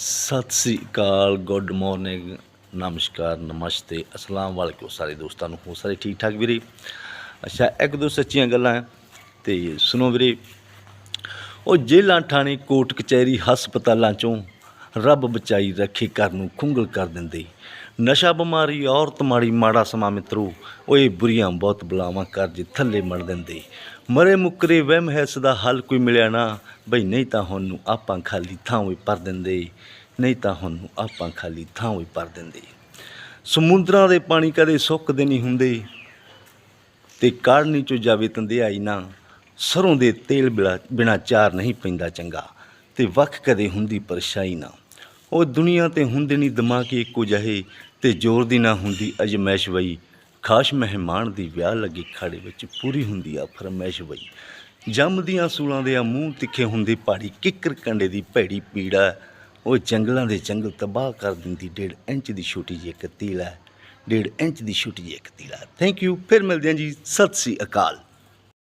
ਸਤਿ ਸ੍ਰੀ ਅਕਾਲ, good morning, ਨਮਸਕਾਰ, ਨਮਸਤੇ। ਅਸਲਾਮ ਵਾਲੇਕੁਮ ਸਾਰੇ ਦੋਸਤਾਂ ਨੂੰ ਹੋ ਸਾਰੇ ਠੀਕ ਠਾਕ ਵੀਰੇ? ਅੱਛਾ, ਇੱਕ ਦੋ ਸੱਚੀਆਂ ਗੱਲਾਂ ਹੈ ਤੇ ਸੁਣੋ ਵੀਰੇ, ਉਹ ਜੇਲਾਂ ਥਾਣੇ ਕੋਟ ਕਚਹਿਰੀ, ਹਸਪਤਾਲਾਂ ਚੋਂ ਰੱਬ ਬਚਾਈ ਰੱਖੇ ਘਰ ਨੂੰ ਖੁੰਗਲ ਕਰ ਦਿੰਦੇ। ਨਸ਼ਾ ਬਿਮਾਰੀ, ਔਰਤ ਮਾੜੀ, ਮਾੜਾ ਸਮਾਂ ਮਿੱਤਰੋ, ਓਏ ਬੁਰੀਆਂ ਬਹੁਤ ਬਲਾਵਾਂ ਕਰ ਜੇ ਥੱਲੇ ਮੜ ਦਿੰਦੇ। ਮਰੇ ਮੁਕਰੇ ਵਹਿਮ ਹੈ ਸਦਾ ਹੱਲ ਕੋਈ ਮਿਲਿਆ ਨਾ, ਬਈ ਨਹੀਂ ਤਾਂ ਹੁਣ ਨੂੰ ਆਪਾਂ ਖਾਲੀ ਥਾਂ ਹੋਈ ਪਰ ਦਿੰਦੇ। ਨਹੀਂ ਤਾਂ ਹੁਣ ਨੂੰ ਆਪਾਂ ਖਾਲੀ ਥਾਂ ਹੋਈ ਪਰ ਦਿੰਦੇ। ਸਮੁੰਦਰਾਂ ਦੇ ਪਾਣੀ ਕਦੇ ਸੁੱਕਦੇ ਨਹੀਂ ਹੁੰਦੇ ਤੇ ਕਾੜਨੀ ਚੋਂ ਜਾਵੇ ਤੰਦਿਆਈ ਨਾ, ਸਰੋਂ ਦੇ ਤੇਲ ਬਿਲਾ ਬਿਨਾ ਚਾਰ ਨਹੀਂ ਪੈਂਦਾ ਚੰਗਾ। ਤੇ ਵੱਖ ਕਦੇ ਹੁੰਦੀ ਪਰਛਾਈ ਨਾ। ਉਹ ਦੁਨੀਆ ਤੇ ਹੁੰਦੇ ਨਹੀਂ ਦਿਮਾਗੀ ਇੱਕੋ ਜਿਹੇ ਤੇ ਜ਼ੋਰ ਦੀ ਨਾ ਹੁੰਦੀ ਅਜਮੈਸ਼ ਵਈ। ਖਾਸ ਮਹਿਮਾਨ ਦੀ ਵਿਆਹ ਲੱਗੀ ਖਾੜੇ ਵਿੱਚ ਪੂਰੀ ਹੁੰਦੀ ਆ ਫਰਮੈਸ਼ ਵਈ। ਜੰਮਦੀਆਂ ਸੂਲਾਂ ਦੇ ਆ ਮੂੰਹ ਤਿੱਖੇ ਹੁੰਦੇ ਪਹਾੜੀ ਕਿੱਕਰ ਕੰਡੇ ਦੀ ਭੈੜੀ ਪੀੜਾ ਉਹ ਜੰਗਲਾਂ ਦੇ ਜੰਗਲ ਤਬਾਹ ਕਰ ਦਿੰਦੀ ਡੇਢ ਇੰਚ ਦੀ ਛੋਟੀ ਜਿਹੀ ਇੱਕ ਤੀਲਾ ਡੇਢ ਇੰਚ ਦੀ ਛੋਟੀ ਜਿਹੀ ਇੱਕ ਤੀਲਾ ਥੈਂਕ ਯੂ ਫਿਰ ਮਿਲਦੇ ਹਾਂ ਜੀ। ਸਤਿ ਸ੍ਰੀ ਅਕਾਲ।